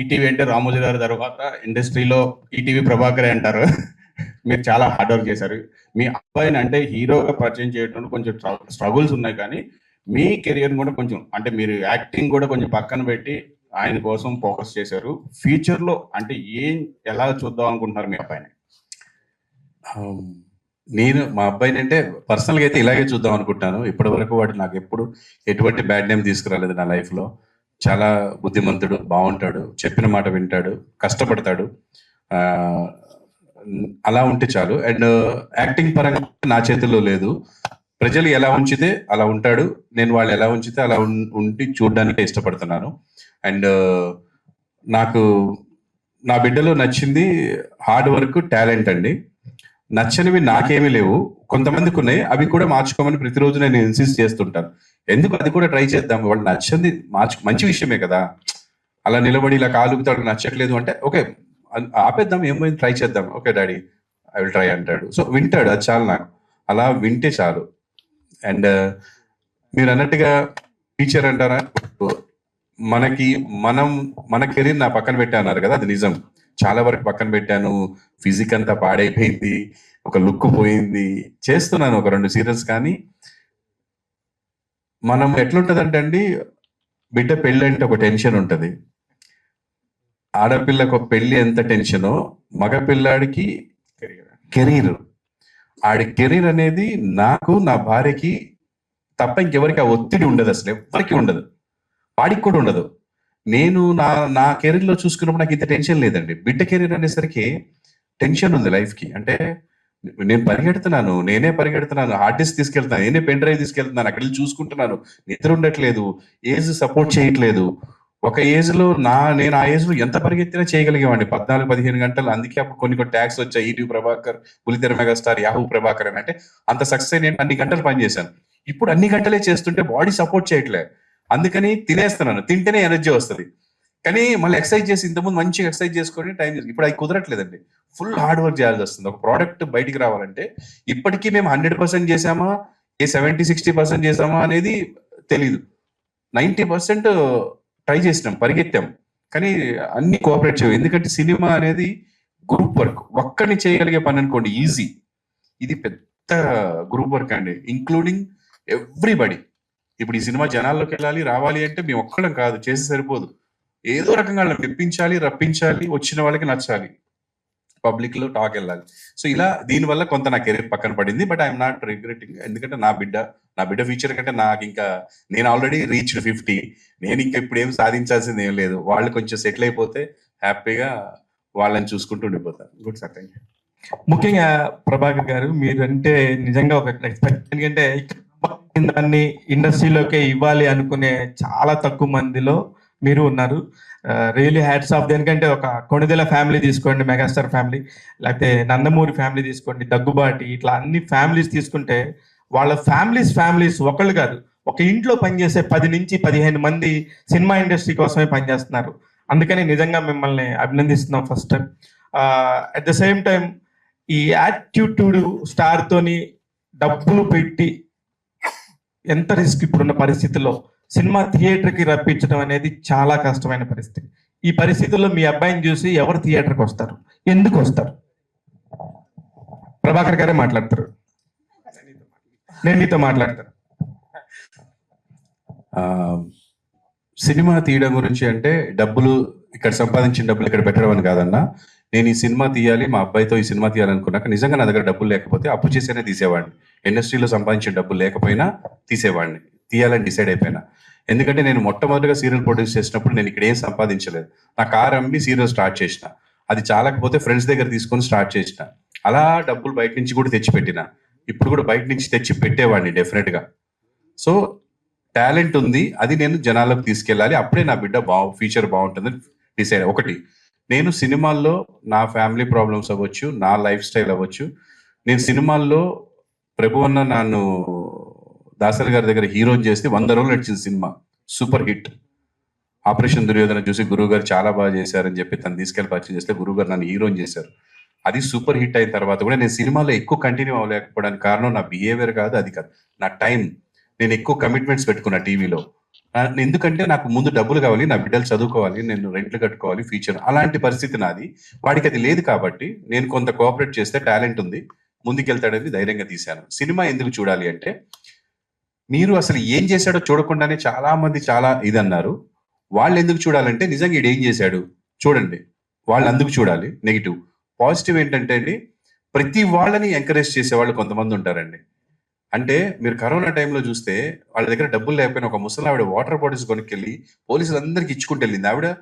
ETV అంటే రామోజీ గారి తర్వాత ఇండస్ట్రీలో ఈటీవీ ప్రభాకరే అంటారు. మీరు చాలా హార్డ్ వర్క్ చేశారు. మీ అబ్బాయిని అంటే హీరోగా పరిచయం చేయడంలో కొంచెం స్ట్రగుల్స్ ఉన్నాయి కానీ మీ కెరియర్ కూడా కొంచెం అంటే మీరు యాక్టింగ్ కూడా కొంచెం పక్కన పెట్టి ఆయన కోసం ఫోకస్ చేశారు. ఫ్యూచర్లో అంటే ఏం ఎలా చూద్దాం అనుకుంటున్నారు మీ అబ్బాయిని? నేను మా అబ్బాయిని అంటే పర్సనల్గా అయితే ఇలాగే చూద్దాం అనుకుంటాను ఇప్పటి వరకు వాడు నాకు ఎప్పుడు ఎటువంటి బ్యాడ్ నేమ్ తీసుకురాలేదు నా లైఫ్లో. చాలా బుద్ధిమంతుడు బాగుంటాడు చెప్పిన మాట వింటాడు కష్టపడతాడు. అలా ఉంటే చాలు. అండ్ యాక్టింగ్ పరంగా నా చేతుల్లో లేదు. ప్రజలు ఎలా ఉంచితే అలా ఉంటాడు. నేను వాళ్ళు ఎలా ఉంచితే అలా ఉం- ఉండి చూడడానికి ఇష్టపడుతున్నాను. అండ్ నాకు నా బిడ్డలో నచ్చింది హార్డ్ వర్క్ టాలెంట్ అండి. నచ్చనివి నాకేమీ లేవు. కొంతమందికి ఉన్నాయి అవి కూడా మార్చుకోమని ప్రతిరోజు నేను ఇన్సిస్ట్ చేస్తుంటాను. ఎందుకు అది కూడా ట్రై చేద్దాం? వాళ్ళు నచ్చింది మార్చు మంచి విషయమే కదా. అలా నిలబడి ఇలా కాలుగుతాడు నచ్చట్లేదు అంటే ఓకే ఆపేద్దాం ఏమైంది? ట్రై చేద్దాం. Okay daddy I will try అంటాడు. సో వింటాడు. అది చాలు నాకు. అలా వింటే చాలు. అండ్ మీరు అన్నట్టుగా టీచర్ అంటారా? మనకి మనం మన కెరీర్ నా పక్కన పెట్టాన్నారు కదా అది నిజం. చాలా వరకు పక్కన పెట్టాను. ఫిజిక్ అంతా పాడైపోయింది. ఒక లుక్ పోయింది. చేస్తున్నాను ఒక రెండు సీరియల్స్ కానీ. మనం ఎట్లుంటదంటే అండి బిడ్డ పెళ్ళి అంటే ఒక టెన్షన్ ఉంటుంది. ఆడపిల్లకు ఒక పెళ్ళి ఎంత టెన్షనో మగ పిల్లాడికి కెరీర్ ఆడి కెరీర్ అనేది నాకు నా భార్యకి తప్ప ఇంకెవరికి ఆ ఒత్తిడి ఉండదు అసలు. ఎవరికి ఉండదు. వాడికి కూడా ఉండదు. నేను నా నా కెరీర్లో చూసుకున్నప్పుడు నాకు ఇంత టెన్షన్ లేదండి. బిడ్డ కెరీర్ అనేసరికి టెన్షన్ ఉంది లైఫ్కి. అంటే నేను పరిగెడుతున్నాను నేనే పరిగెడుతున్నాను హార్డ్ డిస్క్ తీసుకెళ్తున్నాను నేనే పెన్ డ్రైవ్ తీసుకెళ్తున్నాను అక్కడ చూసుకుంటున్నాను. నిద్ర ఉండట్లేదు ఏజ్ సపోర్ట్ చేయట్లేదు. ఒక ఏజ్లో నా నేను ఆ ఏజ్లో ఎంత పరిగెత్తినా చేయగలిగేవాడిని. పద్నాలుగు పదిహేను గంటలు. అందుకే అప్పుడు కొన్ని కొన్ని ట్యాక్స్ వచ్చాయి. ETV Prabhakar Pulitera megastar Yahoo Prabhakar అని. అంటే అంత సక్సెస్ నేను అన్ని గంటలు పనిచేశాను. ఇప్పుడు అన్ని గంటలే చేస్తుంటే బాడీ సపోర్ట్ చేయట్లే. అందుకని తినేస్తున్నాను తింటేనే ఎనర్జీ వస్తుంది. కానీ మళ్ళీ ఎక్సర్సైజ్ చేసి ఇంతకుముందు మంచిగా ఎక్సర్సైజ్ చేసుకొని టైం ఇప్పుడు అది కుదరట్లేదండి. ఫుల్ హార్డ్ వర్క్ చేయాల్సి వస్తుంది. ఒక ప్రోడక్ట్ బయటికి రావాలంటే ఇప్పటికీ మేము హండ్రెడ్ పర్సెంట్ చేసామా ఏ సెవెంటీ సిక్స్టీ పర్సెంట్ చేసామా అనేది తెలీదు. నైంటీ పర్సెంట్ ట్రై చేసినాం పరిగెత్తాం. కానీ అన్ని కోఆపరేట్ చేయవు. ఎందుకంటే సినిమా అనేది గ్రూప్ వర్క్. ఒక్కడిని చేయగలిగే పని అనుకోండి ఈజీ. ఇది పెద్ద గ్రూప్ వర్క్ అండి. Including everybody. ఇప్పుడు ఈ సినిమా జనాల్లోకి వెళ్ళాలి రావాలి అంటే మేము ఒక్కడం కాదు చేసి సరిపోదు. ఏదో రకంగా వాళ్ళని మెప్పించాలి రప్పించాలి వచ్చిన వాళ్ళకి నచ్చాలి. పబ్లిక్లో టాక్ వెళ్ళాలి. సో ఇలా దీని వల్ల కొంత నా కెరీర్ పక్కన పడింది బట్ ఐఎమ్ నాట్ రిగ్రెటింగ్ ఎందుకంటే నా బిడ్డ నా బిడ్డ ఫ్యూచర్ కంటే నాకు ఇంకా నేను ఆల్రెడీ రీచ్ ఫిఫ్టీ నేను ఇంకా ఇప్పుడు ఏం సాధించాల్సింది ఏం లేదు. వాళ్ళు కొంచెం సెటిల్ అయిపోతే హ్యాపీగా వాళ్ళని చూసుకుంటూ ఉండిపోతాను గుడ్ సార్ థ్యాంక్ యూ ముఖ్యంగా ప్రభాకర్ గారు మీరంటే నిజంగా ఒక ఎక్స్పెక్ట్ ఎందుకంటే దాన్ని ఇండస్ట్రీలోకే ఇవ్వాలి అనుకునే చాలా తక్కువ మందిలో మీరు ఉన్నారు. రియలీ హ్యాట్స్ ఆఫ్ దేనికంటే ఒక కొణిదెల ఫ్యామిలీ తీసుకోండి మెగాస్టార్ ఫ్యామిలీ లేకపోతే నందమూరి ఫ్యామిలీ తీసుకోండి దగ్గుబాటి ఇట్లా అన్ని ఫ్యామిలీస్ తీసుకుంటే వాళ్ళ ఫ్యామిలీస్ ఫ్యామిలీస్ ఒకళ్ళు కాదు ఒక ఇంట్లో పనిచేసే పది నుంచి పదిహేను మంది సినిమా ఇండస్ట్రీ కోసమే పనిచేస్తున్నారు. అందుకని నిజంగా మిమ్మల్ని అభినందిస్తున్నాం first at the same time ఈ యాటిట్యూడ్ స్టార్తోని డబ్బులు పెట్టి ఎంత రిస్క్ ఇప్పుడున్న పరిస్థితుల్లో సినిమా థియేటర్కి రప్పించడం అనేది చాలా కష్టమైన పరిస్థితి. ఈ పరిస్థితుల్లో మీ అబ్బాయిని చూసి ఎవరు థియేటర్కి వస్తారు? ఎందుకు వస్తారు? ప్రభాకర్ గారే మాట్లాడతారు. నేను మీతో మాట్లాడతాను. ఆ, సినిమా తీయడం గురించి అంటే డబ్బులు ఇక్కడ సంపాదించిన డబ్బులు ఇక్కడ పెట్టడం అని కాదన్నా నేను ఈ సినిమా తీయాలి మా అబ్బాయితో ఈ సినిమా తీయాలనుకున్నాక నిజంగా నా దగ్గర డబ్బులు లేకపోతే అప్పు చేసేనే తీసేవాడిని. ఇండస్ట్రీలో సంపాదించిన డబ్బులు లేకపోయినా తీసేవాడిని. తీయాలని డిసైడ్ అయిపోయినా. ఎందుకంటే నేను మొట్టమొదటిగా సీరియల్ ప్రొడ్యూస్ చేసినప్పుడు నేను ఇక్కడ ఏం సంపాదించలేదు. నా కార్ అమ్మి సీరియల్ స్టార్ట్ చేసిన. అది చాలకపోతే ఫ్రెండ్స్ దగ్గర తీసుకొని స్టార్ట్ చేసిన. అలా డబ్బులు బయట నుంచి కూడా తెచ్చి పెట్టిన ఇప్పుడు కూడా బయట నుంచి తెచ్చి పెట్టేవాడిని డెఫినెట్గా. సో టాలెంట్ ఉంది. అది నేను జనాలకు తీసుకెళ్ళాలి. అప్పుడే నా బిడ్డ బా ఫ్యూచర్ బాగుంటుందని డిసైడ్ ఒకటి. నేను సినిమాల్లో నా ఫ్యామిలీ ప్రాబ్లమ్స్ అవ్వచ్చు నా లైఫ్ స్టైల్ అవ్వచ్చు. నేను సినిమాల్లో ప్రభు అన్న నన్ను దాసరి గారి దగ్గర హీరో చేస్తే వంద రోజులు నడిచింది cinema. Super hit. Operation Duryodhana చూసి గురువు గారు చాలా బాగా చేశారని చెప్పి తను తీసుకెళ్ళి పరిచయం చేస్తే గురువు గారు నన్ను హీరోని చేశారు. అది సూపర్ హిట్ అయిన తర్వాత కూడా నేను సినిమాలో ఎక్కువ కంటిన్యూ అవ్వలేకపోవడానికి కారణం నా బిహేవియర్ కాదు అది కాదు. నా టైం. నేను ఎక్కువ కమిట్మెంట్స్ పెట్టుకున్నా టీవీలో. ఎందుకంటే నాకు ముందు డబ్బులు కావాలి నా బిడ్డలు చదువుకోవాలి నేను రెంట్లు కట్టుకోవాలి ఫ్యూచర్ అలాంటి పరిస్థితి నాది. వాడికి అది లేదు కాబట్టి నేను కొంత కోఆపరేట్ చేస్తే టాలెంట్ ఉంది ముందుకెళ్తాడని ధైర్యంగా తీశాను. సినిమా ఎందుకు చూడాలి అంటే మీరు అసలు ఏం చేశాడో చూడకుండానే చాలా మంది చాలా ఇది అన్నారు వాళ్ళు ఎందుకు చూడాలంటే నిజంగా ఈడు ఏం చేశాడు? చూడండి వాళ్ళు అందుకు చూడాలి నెగిటివ్. పాజిటివ్ ఏంటంటే అండి ప్రతి వాళ్ళని ఎంకరేజ్ చేసే వాళ్ళు కొంతమంది ఉంటారండి. అంటే మీరు కరోనా టైంలో చూస్తే వాళ్ళ దగ్గర డబ్బులు లేకపోయినా ఒక ముసలి ఆవిడ వాటర్ బాటిల్స్ కొనుక్కెళ్ళి పోలీసులు అందరికి ఇచ్చుకుంటూ వెళ్ళింది. ఆవిడ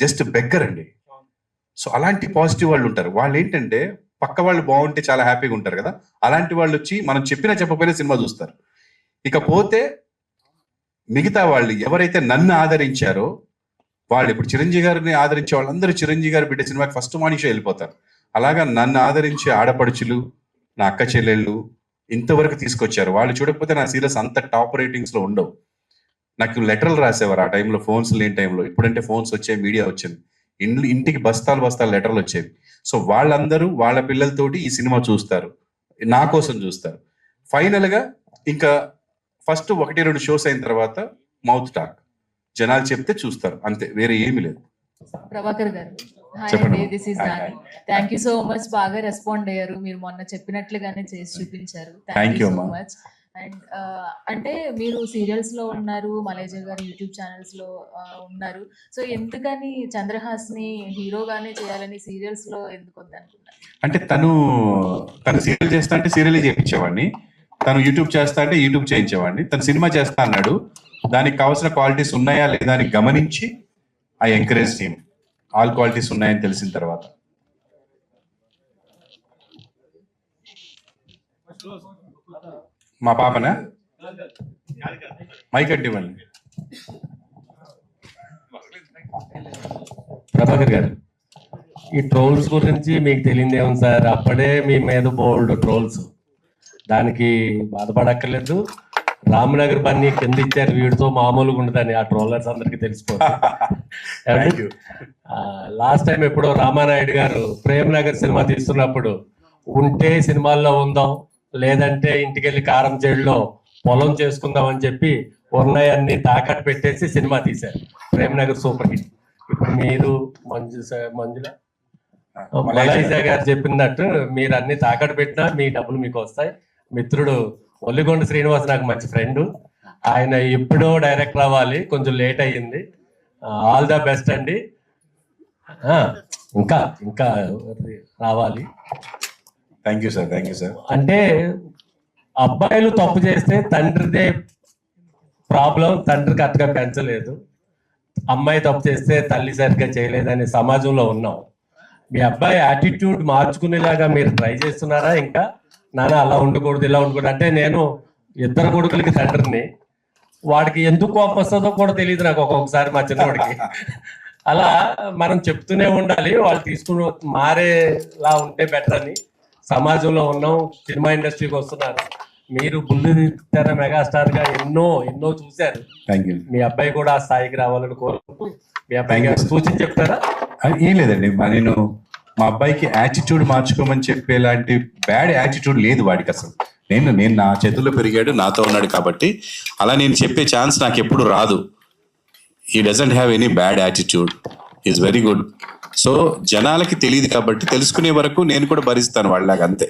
జస్ట్ బెగ్గర్ అండి. సో అలాంటి పాజిటివ్ వాళ్ళు ఉంటారు. వాళ్ళు ఏంటంటే పక్క వాళ్ళు బాగుంటే చాలా హ్యాపీగా ఉంటారు కదా. అలాంటి వాళ్ళు వచ్చి మనం చెప్పినా చెప్పకపోయినా సినిమా చూస్తారు. ఇకపోతే మిగతా వాళ్ళు ఎవరైతే నన్ను ఆదరించారో వాళ్ళు ఇప్పుడు చిరంజీవి గారిని ఆదరించే వాళ్ళందరూ చిరంజీవి గారు బిడ్డ సినిమాకి ఫస్ట్ మార్నింగ్ వెళ్ళిపోతారు. అలాగా నన్ను ఆదరించే ఆడపడుచులు నా అక్క చెల్లెళ్ళు ఇంతవరకు తీసుకొచ్చారు. వాళ్ళు చూడకపోతే నా సీరియల్స్ అంత టాప్ రేటింగ్స్లో ఉండవు. నాకు లెటర్లు రాసేవారు ఆ టైంలో ఫోన్స్ లేని టైంలో. ఇప్పుడంటే ఫోన్స్ వచ్చాయి మీడియా వచ్చింది. ఇండ్లు ఇంటికి బస్తాలు బస్తాలు లెటర్లు వచ్చేవి. సో వాళ్ళందరూ వాళ్ళ పిల్లలతోటి ఈ సినిమా చూస్తారు. నా కోసం చూస్తారు. ఫైనల్గా ఇంకా ఫస్ట్ ఒకటి రెండు షోస్ అయిన తర్వాత మౌత్ టాక్. జనాలు చెప్తే చూస్తారు. అంతే వేరే ఏమీ లేదు. ప్రభాకర్ గారు. This is Nani thank you so much బాగా రెస్పాండ్ అయ్యారు. మీరు మొన్న చెప్పినట్లుగానే చేసి చూపించారు. Thank you so. Much and అంటే మీరు సీరియల్స్లో ఉన్నారు మలేజా గారు యూట్యూబ్ ఛానల్స్లో ఆ, ఉన్నారు. సో ఎందుకని చంద్రహాస్ని హీరోగానే చేయాలని సీరియల్స్లో ఎందుకు వద్దనుకున్నారు? అంటే తను తను సీరియల్ చేస్తా అంటే సీరియల్ చేయించేవాడిని. తను యూట్యూబ్ చేస్తా అంటే యూట్యూబ్ చేయించేవాడిని. తను సినిమా చేస్తా అన్నాడు. దానికి కావాల్సిన క్వాలిటీస్ ఉన్నాయా లేదా అని గమనించి I encourage team all qualities ఉన్నాయని తెలిసిన తర్వాత. మా పాపనా? మైక్ అంటే ఇవ్వండి ప్రభాకర్ గారు ఈ ట్రోల్స్ గురించి మీకు తెలియదు ఏమో సార్. అప్పుడే మీ మీద బోల్డ్ ట్రోల్స్. దానికి బాధపడక్కర్లేదు. రామనగర్ బన్నీ కింద ఇచ్చారు. వీడితో మామూలుగా ఉండదని ఆ ట్రోలర్స్ అందరికీ తెలిసిపోతుంది. లాస్ట్ టైం ఎప్పుడో రామానాయుడు గారు ప్రేమ్ నగర్ సినిమా తీస్తున్నప్పుడు ఉంటే సినిమాల్లో ఉందాం లేదంటే ఇంటికెళ్ళి కారం చెడులో పొలం చేసుకుందాం అని చెప్పి ఉన్నాయన్ని తాకట్టు పెట్టేసి సినిమా తీశారు. Prem Nagar super hit. ఇప్పుడు మీరు మంజు మంజుల? మలైజా గారు చెప్పినట్టు మీరు అన్ని తాకట్టు పెట్టినా మీ డబ్బులు మీకు వస్తాయి. మిత్రుడు ఒల్లిగొండ శ్రీనివాస్ నాకు మంచి ఫ్రెండ్ ఆయన ఎప్పుడో డైరెక్ట్ రావాలి కొంచెం లేట్ అయ్యింది. ఆల్ ద బెస్ట్ అండి. ఇంకా ఇంకా రావాలి? Thank you sir thank you sir అంటే అబ్బాయిలు తప్పు చేస్తే తండ్రిదే ప్రాబ్లం తండ్రి కరెక్ట్గా పెంచలేదు. అమ్మాయి తప్పు చేస్తే తల్లి సరిగ్గా చేయలేదనే సమాజంలో ఉన్నాం. మీ అబ్బాయి యాటిట్యూడ్ మార్చుకునేలాగా మీరు ట్రై చేస్తున్నారా ఇంకా? నాన్న అలా ఉండకూడదు ఇలా ఉండకూడదు. అంటే నేను ఇద్దరు కొడుకులకి తండ్రిని. వాడికి ఎందుకు కోపం వస్తుందో కూడా తెలియదు నాకు ఒక్కొక్కసారి మా చిన్నవాడికి అలా మనం చెప్తూనే ఉండాలి వాళ్ళు తీసుకుని మారేలా ఉంటే బెటర్ అని. సమాజంలో ఉన్నాం సినిమా ఇండస్ట్రీకి వస్తున్నారు. మీరు బుల్లి తెర మెగాస్టార్గా ఎన్నో ఎన్నో చూశారు. మీ అబ్బాయి కూడా ఆ స్థాయికి రావాలని కోరుకుంటూ మీ అబ్బాయి. సూచన చెప్తారా? ఏం లేదండి. నేను మా అబ్బాయికి యాటిట్యూడ్ మార్చుకోమని చెప్పేలాంటి బ్యాడ్ యాటిట్యూడ్ లేదు వాడికి అసలు. నేను నేను నా చేతుల్లో పెరిగాడు నాతో ఉన్నాడు కాబట్టి అలా నేను చెప్పే ఛాన్స్ నాకు ఎప్పుడు రాదు. He doesn't have any bad attitude is very good so జనాలకి తెలియదు కాబట్టి తెలుసుకునే వరకు నేను కూడా భరిస్తాను వాళ్ళలాగా అంతే.